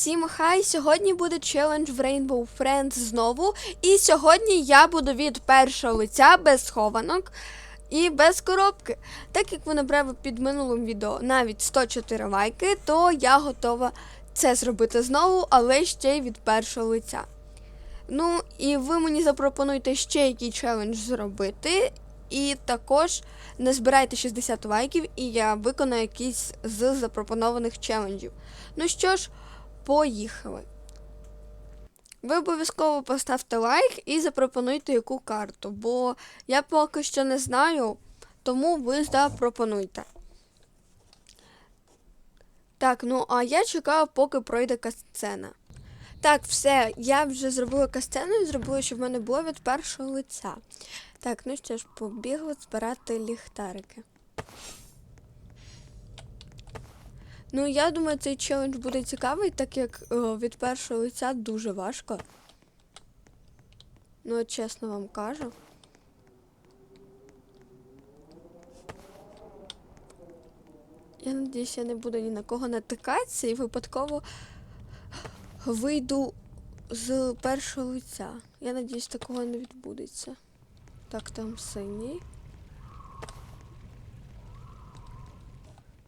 Всім хай! Сьогодні буде челендж в Rainbow Friends знову. І сьогодні я буду від першого лиця без схованок і без коробки. Так як ви набрали під минулим відео навіть 104 лайки, то я готова це зробити знову, але ще й від першого лиця. Ну, і ви мені запропонуєте ще який челендж зробити. І також не збирайте 60 лайків, і я виконаю якийсь з запропонованих челенджів. Ну що ж, поїхали. Ви обов'язково поставте лайк і запропонуйте яку карту, бо я поки що не знаю, тому ви запропонуйте. Так, ну а я чекаю, поки пройде касцена. Так, все, я вже зробила касцену і зробила, щоб в мене було від першого лиця. Так, ну що ж, побігли збирати ліхтарики. Ну, я думаю, цей челендж буде цікавий, так як е, від першого лиця дуже важко. Ну, чесно вам кажу. Я надіюсь, я не буду ні на кого натикатися і випадково вийду з першого лиця. Я надіюсь, такого не відбудеться. Так, там синій.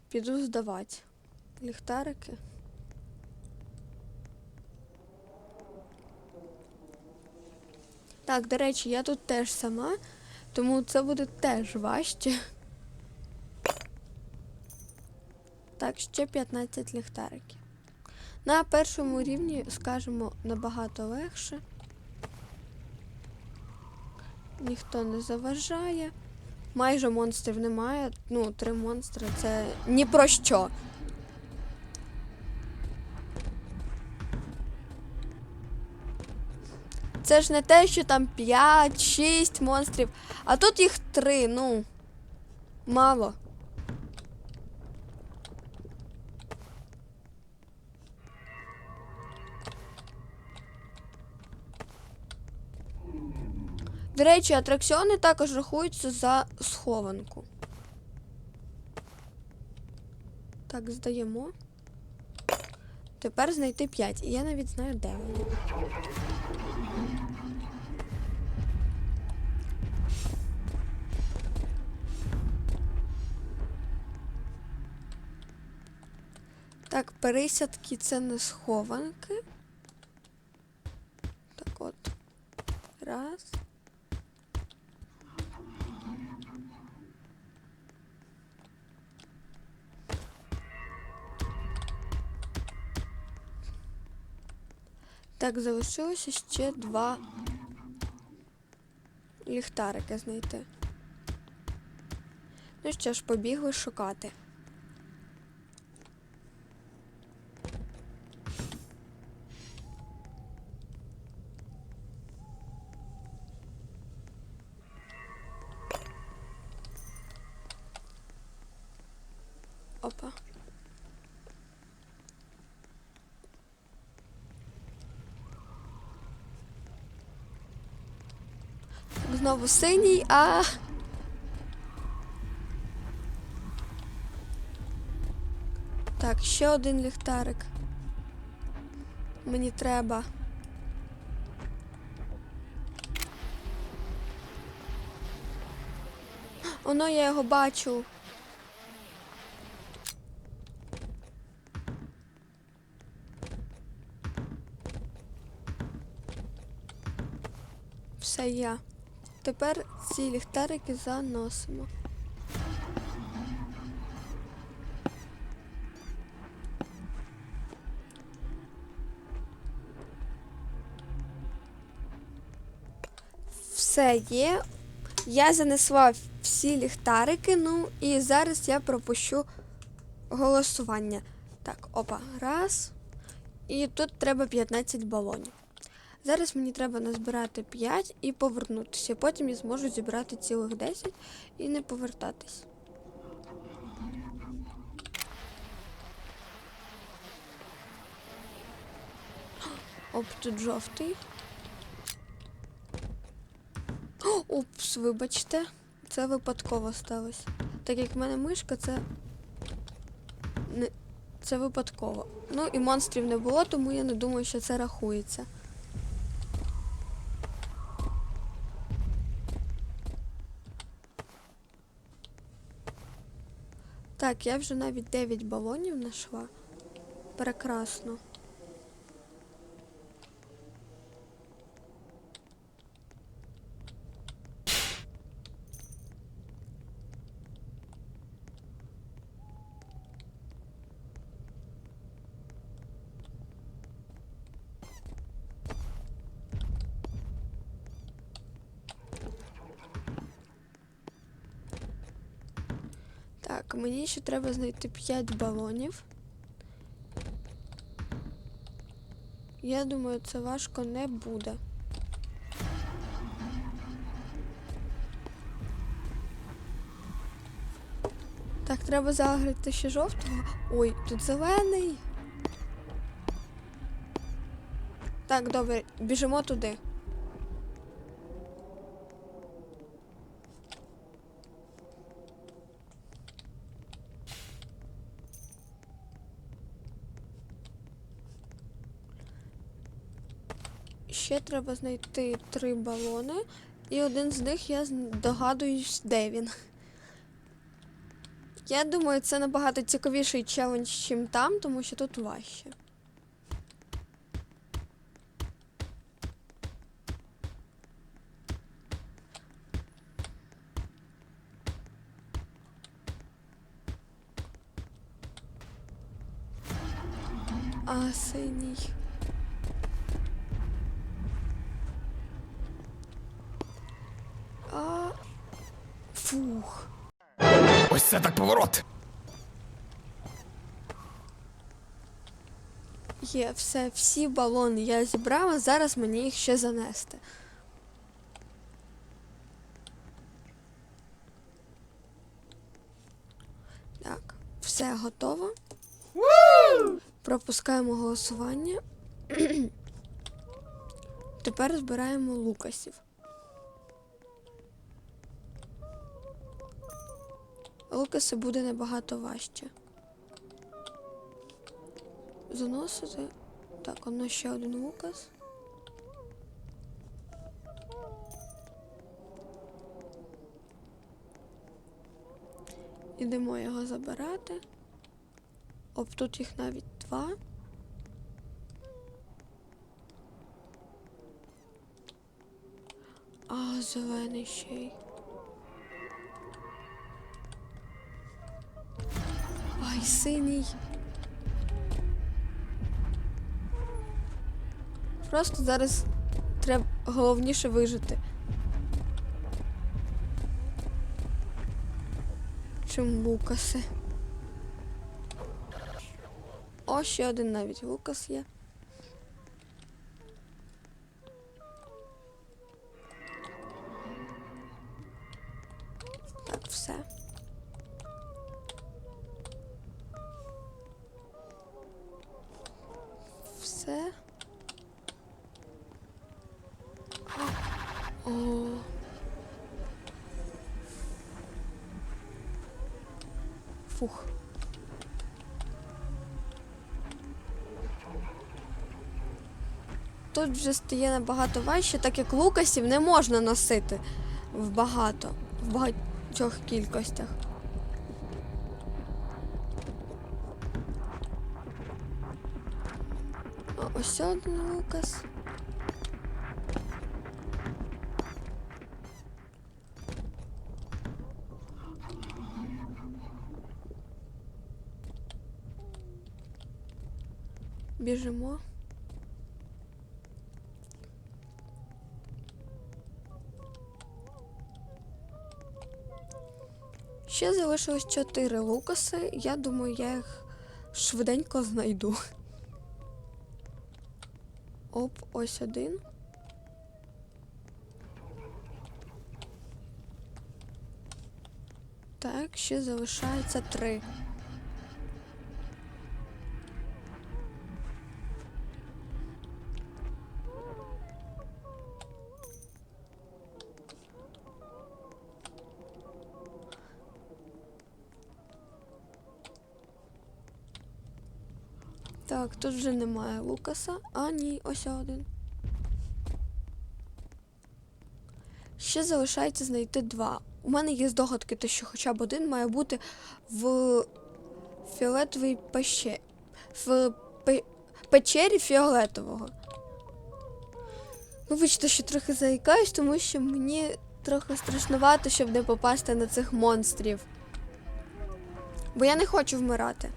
Піду здавати ліхтарики. Так, до речі, я тут теж сама, тому це буде теж важче. Так, ще 15 ліхтариків. На першому рівні, скажімо, набагато легше. Ніхто не заважає. Майже монстрів немає. Ну, три монстри це ні про що. Це ж не те, що там 5-6 монстрів, а тут їх 3, ну. Мало. До речі, атракціони також рахуються за схованку. Так, здаємо. Тепер знайти 5. І я навіть знаю, де вони. Так, пересядки це не схованки. Так от. Раз. Так, залишилося ще два ліхтарики знайти. Ну що ж, побігли шукати. Опа. Знову синій, а. Так, ще один ліхтарик. Мені треба. Оно я його бачу. Все я. Тепер ці ліхтарики заносимо. Все є. Я занесла всі ліхтарики, ну і зараз я пропущу голосування. Так, опа, раз. І тут треба 15 балонів. Зараз мені треба назбирати 5 і повернутися. Потім я зможу зібрати цілих 10 і не повертатись. Оп, тут жовтий. Упс, вибачте. Це випадково сталося. Так як в мене мишка, це. Не... Це випадково. Ну і монстрів не було, тому я не думаю, що це рахується. Так, я вже навіть 9 балонів знайшла. Прекрасно. Мені ще треба знайти 5 балонів. Я думаю, це важко не буде. Так, треба загрити ще жовтого. Ой, тут зелений. Так, добре, біжимо туди. Ще треба знайти три балони, і один з них я догадуюсь, де він. Я думаю, це набагато цікавіший челендж, чим там, тому що тут важче. А, синій. А... Фух. Ось це так поворот. Є, все, всі балони я зібрала, зараз мені їх ще занести. Так, все готово. Пропускаємо голосування. Тепер збираємо лукасів. Лукаси буде набагато важче. Заносити. Так, воно ще один лукас. Ідемо його забирати. Оп, тут їх навіть два. А, зелений ще й. Ай, синій. Просто зараз треба головніше вижити. Чим лукаси. О, ще один навіть лукас є. Так, все. Все. О. Фух. Тут вже стає набагато важче, так як лукасів не можна носити в багато, в багатьох кількостях. Ось один лукас. Біжимо. Ще залишилось чотири лукаси. Я думаю, я їх швиденько знайду. Оп, ось один. Так, ще залишається три. Так, тут вже немає Лукаса. А, ні, ось один. Ще залишається знайти два. У мене є здогадки, те, що хоча б один має бути в фіолетовій пещері. В пе- печері фіолетового. Вибачте, що трохи заїкаюсь, тому що мені трохи страшнувато, щоб не попасти на цих монстрів. Бо я не хочу вмирати.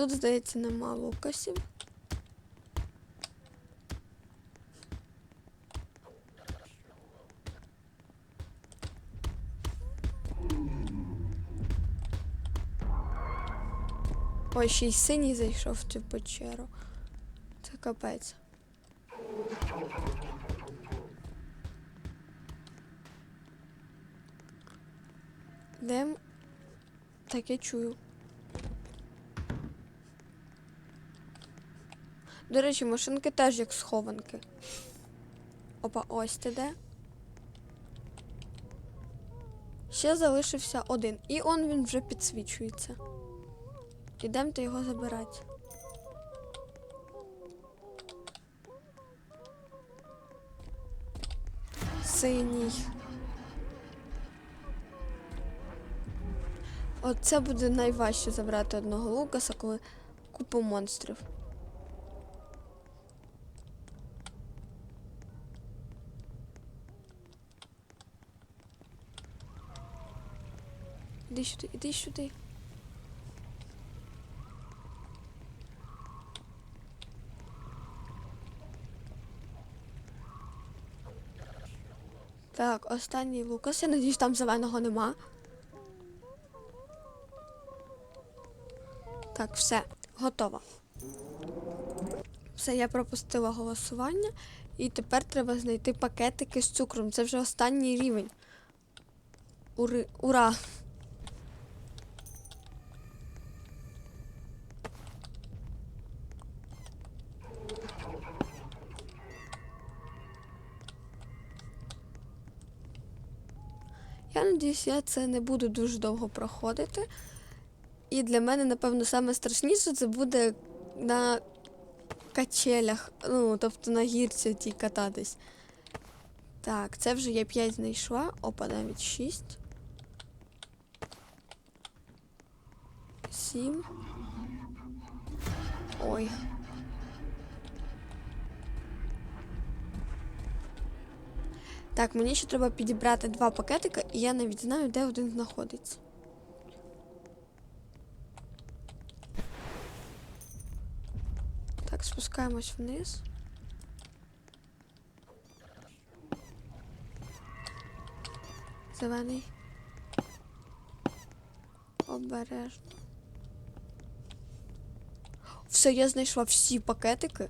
Тут, здається, нема лукасів. Ой, ще й синій зайшов в цю печеру. Це капець. Де? Так, я чую. До речі, машинки теж як схованки. Опа, ось ти де. Ще залишився один. І он він вже підсвічується. Ідемте його забирати. Синій. Оце буде найважче забрати одного Лукаса, коли купа монстрів. Іди сюди, іди сюди. Так, останній Лукас. Я надіюсь, там зеленого нема. Так, все, готово. Все, я пропустила голосування. І тепер треба знайти пакетики з цукром. Це вже останній рівень. Ури... Ура! Я надіюсь, я це не буду дуже довго проходити. І для мене, напевно, саме страшніше це буде на качелях, ну, тобто на гірці тій кататись. Так, це вже я 5 знайшла. Опа, навіть 6. 7. Ой. Так, мені ще треба підібрати два пакетика, і я навіть знаю, де один знаходиться. Так, спускаємось вниз. Зелений. Обережно. Все, я знайшла всі пакетики.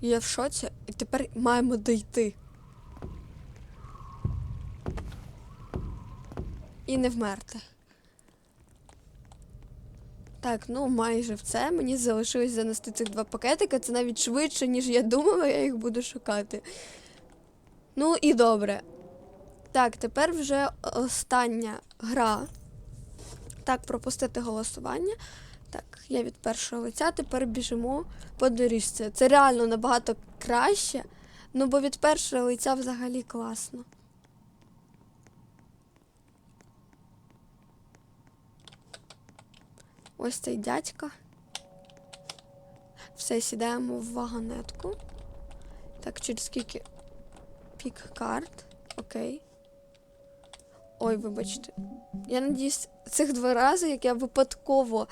Я в шоці, і тепер маємо дойти. І не вмерти. Так, ну майже все. Мені залишилось занести цих два пакетика. Це навіть швидше, ніж я думала, я їх буду шукати. Ну і добре. Так, тепер вже остання гра. Так, пропустити голосування. Так, я від першого лиця, тепер біжимо по доріжці. Це реально набагато краще. Ну, бо від першого лиця взагалі класно. Ось цей дядька. Все, сідаємо в вагонетку. Так, через скільки пік карт. Окей. Ой, вибачте. Я надіюсь, цих два рази, як я випадково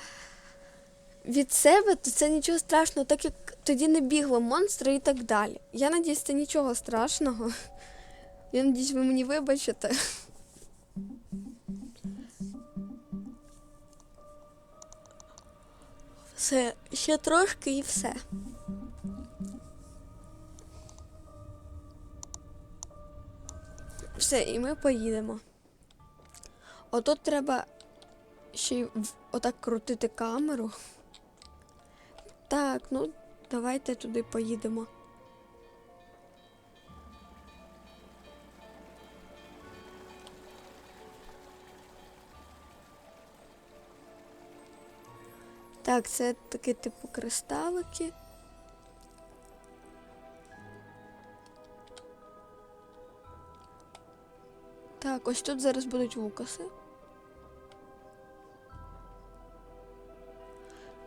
від себе, то це нічого страшного, так як тоді не бігли монстри і так далі. Я надіюсь, це нічого страшного. Я надіюсь, ви мені вибачите. Все, ще трошки і все. Все, і ми поїдемо. Отут треба ще й отак крутити камеру. Так, ну давайте туди поїдемо. Так, це такі типу кристалики. Так, ось тут зараз будуть лукаси.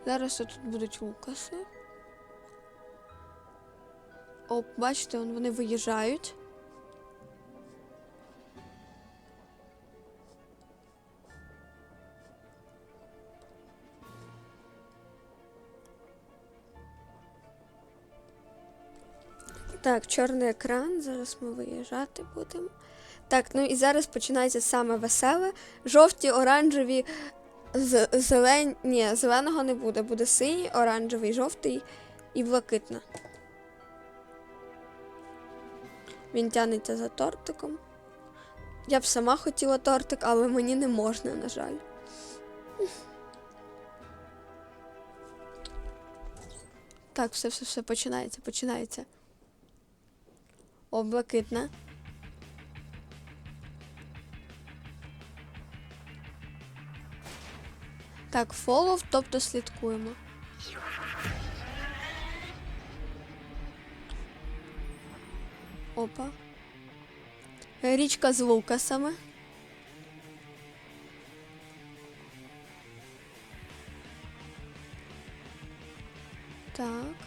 Зараз тут будуть лукаси. О, бачите, вони виїжджають. Так, чорний екран. Зараз ми виїжджати будемо. Так, ну і зараз починається саме веселе. Жовті, оранжеві, з- зелені. Ні, зеленого не буде. Буде синій, оранжевий, жовтий і блакитна. Він тянеться за тортиком. Я б сама хотіла тортик, але мені не можна, на жаль. Так, все, все, все, починається, починається. О, блакитна. Так, follow, тобто слідкуємо. Опа. Річка з лукасами. Так.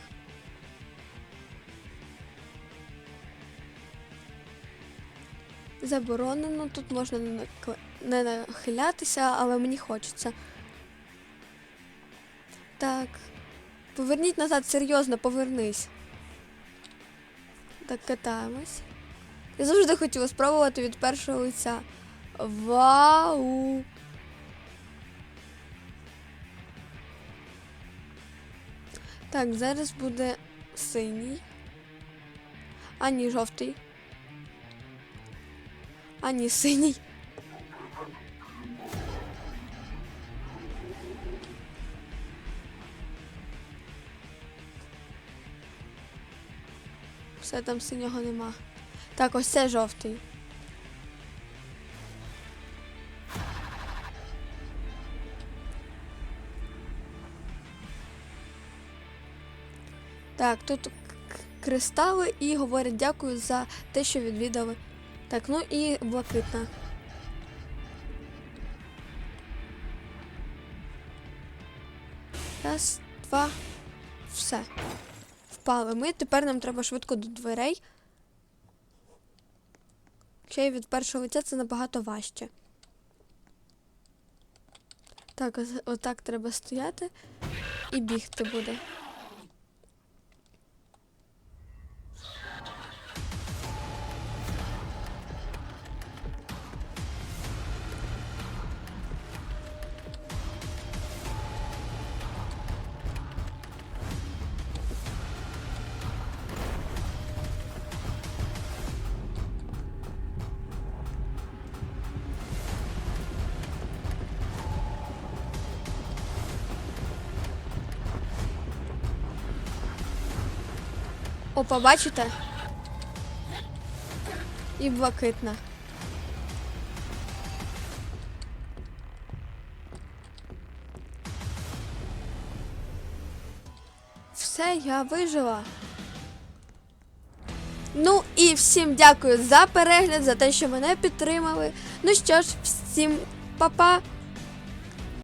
Заборонено, тут можна не нахилятися, але мені хочеться. Так. Поверніть назад, серйозно, повернись. Так, катаємось. Я завжди хотіла спробувати від першого лиця. Вау! Так, зараз буде синій. А ні, жовтий. А ні, синій. Все там синього нема. Так, ось це жовтий. Так, тут кристали і говорять дякую за те, що відвідали. Так, ну і блакитна. Раз, два, все. Впали ми. Тепер нам треба швидко до дверей. Ще й від першого лиця це набагато важче. Так, отак треба стояти і бігти буде. Опа, бачите? І блакитна. Все, я вижила. Ну і всім дякую за перегляд, за те, що мене підтримали. Ну що ж, всім па-па!